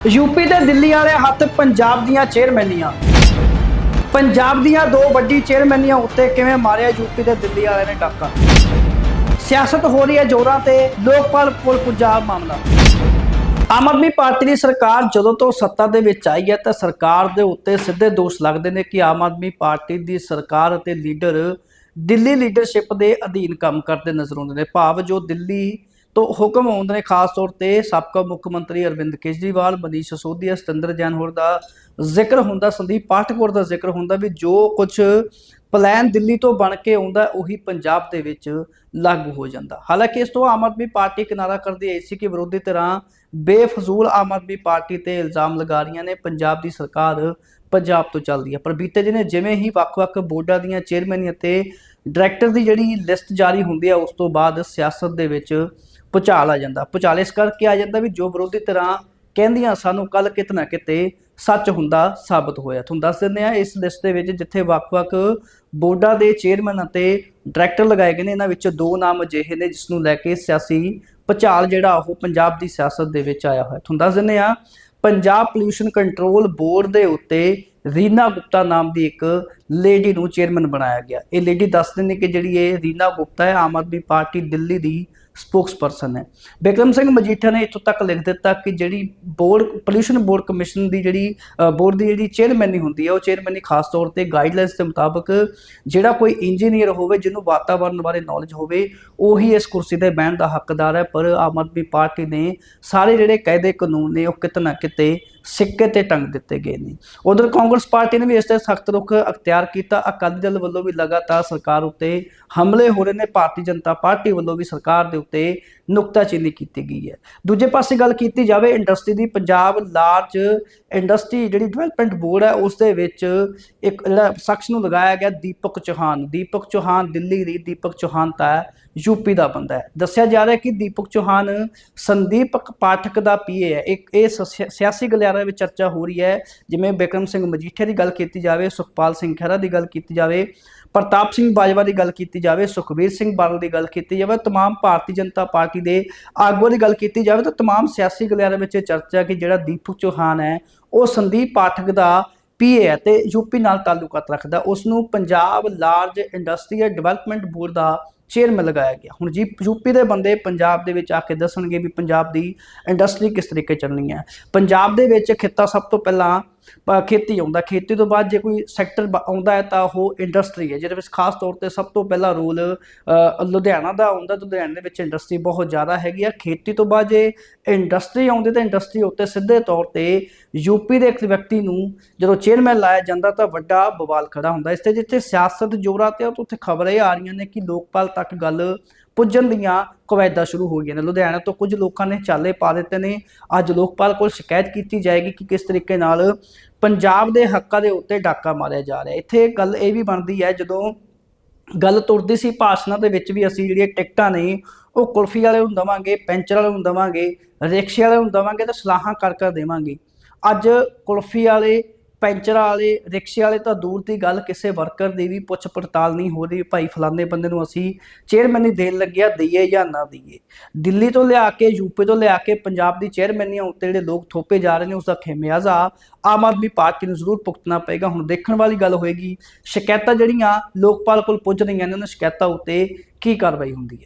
UP ਤੇ ਦਿੱਲੀ ਵਾਲੇ ਹੱਥ ਪੰਜਾਬ ਦੀਆਂ ਚੇਅਰਮੈਨੀਆਂ ਪੰਜਾਬ ਦੀਆਂ ਦੋ ਵੱਡੀ ਚੇਅਰਮੈਨੀਆਂ ਉੱਤੇ ਕਿਵੇਂ ਮਾਰਿਆ ਯੂਪੀ ਤੇ ਦਿੱਲੀ ਵਾਲਿਆਂ ਨੇ ਡਾਕਾ? ਸਿਆਸਤ ਹੋ ਰਹੀ ਹੈ ਜ਼ੋਰਾਂ ਤੇ, ਲੋਕਪਾਲ ਕੋਲ ਪੁੱਜਾ ਮਾਮਲਾ। ਆਮ ਆਦਮੀ ਪਾਰਟੀ ਦੀ ਸਰਕਾਰ ਜਦੋਂ ਤੋਂ ਸੱਤਾ ਦੇ ਵਿੱਚ ਆਈ ਹੈ ਤਾਂ ਸਰਕਾਰ ਦੇ ਉੱਤੇ ਸਿੱਧੇ ਦੋਸ਼ ਲੱਗਦੇ ਨੇ ਕਿ ਆਮ ਆਦਮੀ ਪਾਰਟੀ ਦੀ ਸਰਕਾਰ ਅਤੇ ਲੀਡਰ ਦਿੱਲੀ ਲੀਡਰਸ਼ਿਪ ਦੇ ਅਧੀਨ ਕੰਮ ਕਰਦੇ ਨਜ਼ਰ ਆਉਂਦੇ ਨੇ। ਭਾਵ ਜੋ ਦਿੱਲੀ ਤੋਂ ਹੁਕਮ ਆਉਂਦੇ ਨੇ ਖਾਸ ਤੌਰ ਤੇ ਸਾਬਕਾ ਮੁੱਖ ਮੰਤਰੀ ਅਰਵਿੰਦ ਕੇਜਰੀਵਾਲ, ਮਨੀਸ਼ ਸਿਸੋਦੀਆ ਸਤਿੰਦਰ ਜੈਨ ਹੋਰ ਦਾ ਜ਼ਿਕਰ ਹੁੰਦਾ, ਸੰਦੀਪ ਪਾਠਕ ਦਾ ਜ਼ਿਕਰ ਹੁੰਦਾ ਵੀ ਜੋ ਕੁਝ ਪਲਾਨ ਦਿੱਲੀ ਤੋਂ ਬਣ ਕੇ ਆਉਂਦਾ, ਉਹੀ ਪੰਜਾਬ ਦੇ ਵਿੱਚ ਲਾਗੂ ਹੋ ਜਾਂਦਾ। ਹਾਲਾਂਕਿ ਇਸ ਤੋਂ ਆਮ ਆਦਮੀ ਪਾਰਟੀ ਕਿਨਾਰਾ ਕਰਦੀ ਆਈ ਸੀ ਕਿ ਵਿਰੋਧੀ ਧਿਰਾਂ ਬੇਫਜ਼ੂਲ ਆਮ ਆਦਮੀ ਪਾਰਟੀ ਤੇ ਇਲਜ਼ਾਮ ਲਗਾ ਰਹੀਆਂ ਨੇ, ਪੰਜਾਬ ਦੀ ਸਰਕਾਰ ਪੰਜਾਬ ਤੋਂ ਚੱਲਦੀ ਹੈ ਪਰ ਬੀਤੇ ਦਿਨੇ ਜਿਵੇਂ ਹੀ ਵੱਖ-ਵੱਖ ਬੋਰਡਾਂ ਦੀਆਂ ਚੇਅਰਮੈਨ ਅਤੇ ਡਾਇਰੈਕਟਰ ਦੀ ਜਿਹੜੀ ਲਿਸਟ ਜਾਰੀ ਹੁੰਦੀ ਹੈ ਉਸ ਤੋਂ ਬਾਅਦ ਸਿਆਸਤ ਦੇ ਵਿੱਚ ਭੁਚਾਲ ਆ ਜਾਂਦਾ। ਭੁਚਾਲ ਇਸ ਕਰਕੇ ਆ ਜਾਂਦਾ ਵੀ ਜੋ ਵਿਰੋਧੀ ਤਰ੍ਹਾਂ ਕਹਿੰਦੀਆਂ ਸਾਨੂੰ ਕੱਲ ਕਿਤੇ ਨਾ ਕਿਤੇ ਸੱਚ ਹੁੰਦਾ ਸਾਬਤ ਹੋਇਆ। ਤੁਹਾਨੂੰ ਦੱਸ ਦਿੰਦੇ ਆ ਇਸ ਲਿਸਟ ਦੇ ਵਿੱਚ ਜਿੱਥੇ ਵੱਖ-ਵੱਖ ਬੋਰਡਾਂ ਦੇ ਚੇਅਰਮੈਨ ਅਤੇ ਡਾਇਰੈਕਟਰ ਲਗਾਏ ਗਏ ਨੇ, ਇਹਨਾਂ ਵਿੱਚ ਦੋ ਨਾਮ ਅਜਿਹੇ ਨੇ ਜਿਸ ਨੂੰ ਲੈ ਕੇ ਸਿਆਸੀ ਭੁਚਾਲ ਜਿਹੜਾ, ਉਹ ਪੰਜਾਬ ਦੀ ਸਿਆਸਤ ਦੇ ਵਿੱਚ ਆਇਆ ਹੋਇਆ। ਤੁਹਾਨੂੰ ਦੱਸ ਦਿੰਦੇ ਆ ਪੰਜਾਬ ਪੋਲਿਊਸ਼ਨ ਕੰਟਰੋਲ ਬੋਰਡ ਦੇ ਉੱਤੇ ਰੀਨਾ ਗੁਪਤਾ ਨਾਮ ਦੀ ਇੱਕ ਲੇਡੀ ਨੂੰ ਚੇਅਰਮੈਨ ਬਣਾਇਆ ਗਿਆ। ਇਹ ਲੇਡੀ ਦੱਸਦੇ ਨੇ ਕਿ ਜਿਹੜੀ ਇਹ ਰੀਨਾ ਗੁਪਤਾ ਹੈ, ਆਮ ਆਦਮੀ ਪਾਰਟੀ ਦਿੱਲੀ ਦੀ ਸਪੋਕਸਪਰਸਨ ਹੈ। ਬਿਕਰਮ ਸਿੰਘ ਮਜੀਠਾ ਨੇ ਇੱਥੋਂ ਤੱਕ ਲਿਖ ਦਿੱਤਾ ਕਿ ਜਿਹੜੀ ਬੋਰਡ ਪੋਲਿਊਸ਼ਨ ਬੋਰਡ ਕਮਿਸ਼ਨ ਦੀ ਜਿਹੜੀ ਬੋਰਡ ਦੀ ਜਿਹੜੀ ਚੇਅਰਮੈਨੀ ਹੁੰਦੀ ਹੈ, ਉਹ ਚੇਅਰਮੈਨੀ ਖਾਸ ਤੌਰ ਤੇ ਗਾਈਡਲਾਈਨਸ ਦੇ ਮੁਤਾਬਕ ਜਿਹੜਾ ਕੋਈ ਇੰਜੀਨੀਅਰ ਹੋਵੇ, ਜਿਹਨੂੰ ਵਾਤਾਵਰਣ ਬਾਰੇ ਨੌਲੇਜ ਹੋਵੇ, ਉਹੀ ਇਸ ਕੁਰਸੀ ਤੇ ਬਹਿਣ ਦਾ ਹੱਕਦਾਰ ਹੈ। ਪਰ ਆਮ ਆਦਮੀ ਪਾਰਟੀ ਨੇ ਸਾਰੇ ਜਿਹੜੇ ਕਾਇਦੇ ਕਾਨੂੰਨ ਨੇ, ਉਹ ਕਿਤੇ ਨਾ ਕਿਤੇ ਸਿੱਕੇ ਤੇ ਟੰਗ ਦਿੱਤੇ ਗਏ ਨੇ। ਉਧਰ ਕਾਂਗਰਸ ਪਾਰਟੀ ਨੇ ਵੀ ਇਸ ਤੇ ਸਖਤ ਰੁਖ ਅਖਤਿਆਰ ਕੀਤਾ। ਅਕਾਲੀ ਦਲ ਵੱਲੋਂ ਵੀ ਲਗਾਤਾਰ ਸਰਕਾਰ ਉੱਤੇ ਹਮਲੇ ਹੋ ਰਹੇ ਨੇ। ਭਾਰਤੀ ਜਨਤਾ ਪਾਰਟੀ ਵੱਲੋਂ ਵੀ ਸਰਕਾਰ ਦੇ ਉੱਤੇ ਨੁਕਤਾਚੀਨੀ ਕੀਤੀ ਗਈ ਹੈ ਦੂਜੇ ਪਾਸੇ ਗੱਲ ਕੀਤੀ ਜਾਵੇ ਇੰਡਸਟਰੀ ਦੀ ਪੰਜਾਬ ਲਾਰਜ ਇੰਡਸਟਰੀ ਜਿਹੜੀ ਡਿਵੈਲਪਮੈਂਟ ਬੋਰਡ ਹੈ ਉਸ ਦੇ ਵਿੱਚ ਇੱਕ ਜਿਹੜਾ ਸ਼ਖਸ ਨੂੰ ਲਗਾਇਆ ਗਿਆ ਦੀਪਕ ਚੌਹਾਨ ਦੀਪਕ ਚੌਹਾਨ ਦਿੱਲੀ ਦੀ ਦੀਪਕ ਚੌਹਾਨ ਤਾਂ ਯੂਪੀ ਦਾ ਬੰਦਾ ਹੈ ਦੱਸਿਆ ਜਾ ਰਿਹਾ ਹੈ ਕਿ ਦੀਪਕ ਚੌਹਾਨ ਸੰਦੀਪਕ ਪਾਠਕ ਦਾ ਪੀਏ ਹੈ ਇੱਕ ਇਹ ਸ- ਸਿਆਸੀ ਗਲਿਆਰੇ ਵਿੱਚ ਚਰਚਾ ਹੋ ਰਹੀ ਹੈ ਜਿਵੇਂ ਬਿਕਰਮ ਸਿੰਘ ਮਜੀਠੀਆ ਦੀ ਗੱਲ ਕੀਤੀ ਜਾਵੇ ਸੁਖਪਾਲ ਸਿੰਘ ਖਹਿਰਾ ਦੀ ਗੱਲ ਕੀਤੀ ਜਾਵੇ ਪ੍ਰਤਾਪ ਸਿੰਘ ਬਾਜਵਾ ਦੀ ਗੱਲ ਕੀਤੀ ਜਾਵੇ ਸੁਖਬੀਰ ਸਿੰਘ ਬਾਦਲ ਦੀ ਗੱਲ ਕੀਤੀ ਜਾਵੇ तमाम ਭਾਰਤੀ ਜਨਤਾ ਪਾਰਟੀ ਦੇ ਆਗੂਆਂ ਦੀ ਗੱਲ ਕੀਤੀ ਜਾਵੇ ਤਾਂ तमाम ਸਿਆਸੀ ਗਲਿਆਰੇ ਵਿੱਚ ਇਹ ਚਰਚਾ ਕਿ ਜਿਹੜਾ ਦੀਪਕ ਚੌਹਾਨ ਹੈ ਉਹ ਸੰਦੀਪ ਪਾਠਕ ਦਾ ਪੀਏ ਹੈ ਤੇ ਯੂਪੀ ਨਾਲ ਤਾਲੁਕਾਤ ਰੱਖਦਾ ਉਸ ਨੂੰ Punjab large industrial development board ਦਾ ਚੇਅਰਮੈਨ ਲਗਾਇਆ ਗਿਆ ਹੁਣ ਜੀ ਯੂਪੀ ਦੇ ਬੰਦੇ ਪੰਜਾਬ ਦੇ ਵਿੱਚ ਆ ਕੇ ਦੱਸਣਗੇ ਵੀ ਪੰਜਾਬ ਦੀ ਇੰਡਸਟਰੀ ਕਿਸ ਤਰੀਕੇ ਚੱਲਣੀ ਹੈ ਪੰਜਾਬ ਦੇ ਵਿੱਚ ਖਿੱਤਾ ਸਭ ਤੋਂ ਪਹਿਲਾਂ ਪ- ਖੇਤੀ ਆਉਂਦਾ, ਖੇਤੀ ਤੋਂ ਬਾਅਦ ਜੇ ਕੋਈ ਸੈਕਟਰ ਆਉਂਦਾ ਹੈ ਤਾਂ ਉਹ ਇੰਡਸਟਰੀ ਹੈ, ਜਿਹਦੇ ਵਿੱਚ ਖਾਸ ਤੌਰ ਤੇ ਸਭ ਤੋਂ ਪਹਿਲਾ ਰੋਲ ਲੁਧਿਆਣਾ ਦਾ ਆਉਂਦਾ ਤੇ ਲੁਧਿਆਣੇ ਦੇ ਵਿੱਚ ਇੰਡਸਟਰੀ ਬਹੁਤ ਜ਼ਿਆਦਾ ਹੈਗੀ ਆ। ਖੇਤੀ ਤੋਂ ਬਾਅਦ ਜੇ ਇੰਡਸਟਰੀ ਆਉਂਦੀ ਤਾਂ ਇੰਡਸਟਰੀ ਉੱਤੇ ਸਿੱਧੇ ਤੌਰ ਤੇ ਯੂਪੀ ਦੇ ਇੱਕ ਵਿਅਕਤੀ ਨੂੰ ਜਦੋਂ ਚੇਅਰਮੈਨ ਲਾਇਆ ਜਾਂਦਾ ਤਾਂ ਵੱਡਾ ਬਵਾਲ ਖੜਾ ਹੁੰਦਾ। ਇਸ ਤੇ ਜਿੱਥੇ ਸਿਆਸਤ ਜੋਰਾਂ ਤੇ ਉੱਥੇ ਖਬਰਾਂ ਇਹ ਆ ਰਹੀਆਂ ਨੇ ਕਿ ਲੋਕਪਾਲ ਤੱਕ ਗੱਲ ਪੁੱਜਣ ਦੀਆਂ ਕਵਾਇਦਾਂ ਸ਼ੁਰੂ ਹੋ ਗਈਆਂ ਨੇ। ਲੁਧਿਆਣਾ ਤੋਂ ਕੁਝ ਲੋਕਾਂ ਨੇ ਚਾਲੇ ਪਾ ਦਿੱਤੇ ਨੇ। ਅੱਜ ਲੋਕਪਾਲ ਕੋਲ ਸ਼ਿਕਾਇਤ ਕੀਤੀ ਜਾਏਗੀ ਕਿ ਕਿਸ ਤਰੀਕੇ ਨਾਲ ਪੰਜਾਬ ਦੇ ਹੱਕਾਂ ਦੇ ਉੱਤੇ ਡਾਕਾ ਮਾਰਿਆ ਜਾ ਰਿਹਾ ਇੱਥੇ ਗੱਲ ਇਹ ਵੀ ਬਣਦੀ ਹੈ, ਜਦੋਂ ਗੱਲ ਤੁਰਦੀ ਸੀ ਭਾਸ਼ਣਾਂ ਦੇ ਵਿੱਚ ਵੀ ਅਸੀਂ ਜਿਹੜੀਆਂ ਟਿਕਟਾਂ ਨੇ, ਉਹ ਕੁਲਫੀ ਵਾਲੇ ਨੂੰ ਦਵਾਂਗੇ, ਪੈਂਚਰ ਵਾਲੇ ਨੂੰ ਦਵਾਂਗੇ, ਰਿਕਸ਼ੇ ਵਾਲੇ ਨੂੰ ਦਵਾਂਗੇ, ਤੇ ਸਲਾਹਾਂ ਕਰ ਕਰ ਦੇਵਾਂਗੇ। ਅੱਜ ਕੁਲਫੀ ਵਾਲੇ ਪੈਂਚਰ ਵਾਲੇ, ਰਿਕਸ਼ੇ ਵਾਲੇ ਤਾਂ ਦੂਰ ਦੀ ਗੱਲ, ਕਿਸੇ ਵਰਕਰ ਦੀ ਵੀ ਪੁੱਛ ਪੜਤਾਲ ਨਹੀਂ ਹੋ ਰਹੀ, ਭਾਈ ਫਲਾਣੇ ਬੰਦੇ ਨੂੰ ਅਸੀਂ ਚੇਅਰਮੈਨੀ ਦੇਣ ਲੱਗਿਆ, ਦਈਏ ਜਾਂ ਨਾ ਦਈਏ। ਦਿੱਲੀ ਤੋਂ ਲਿਆ ਕੇ ਯੂਪੀ ਤੋਂ ਲਿਆ ਕੇ, ਪੰਜਾਬ ਦੀ ਚੇਅਰਮੈਨੀਆਂ ਉੱਤੇ ਜਿਹੜੇ ਲੋਕ ਥੋਪੇ ਜਾ ਰਹੇ ਨੇ ਉਸ ਦਾ ਖੇਮਿਆਜ਼ਾ ਆਮ ਆਦਮੀ ਪਾਰਟੀ ਨੂੰ ਜ਼ਰੂਰ ਭੁਗਤਣਾ ਪਏਗਾ। ਹੁਣ ਦੇਖਣ ਵਾਲੀ ਗੱਲ ਹੋਏਗੀ, ਸ਼ਿਕਾਇਤਾਂ ਜਿਹੜੀਆਂ ਲੋਕਪਾਲ ਕੋਲ ਪੁੱਜ ਰਹੀਆਂ ਨੇ, ਉਹਨਾਂ ਸ਼ਿਕਾਇਤਾਂ ਉੱਤੇ ਕੀ ਕਾਰਵਾਈ ਹੁੰਦੀ ਹੈ?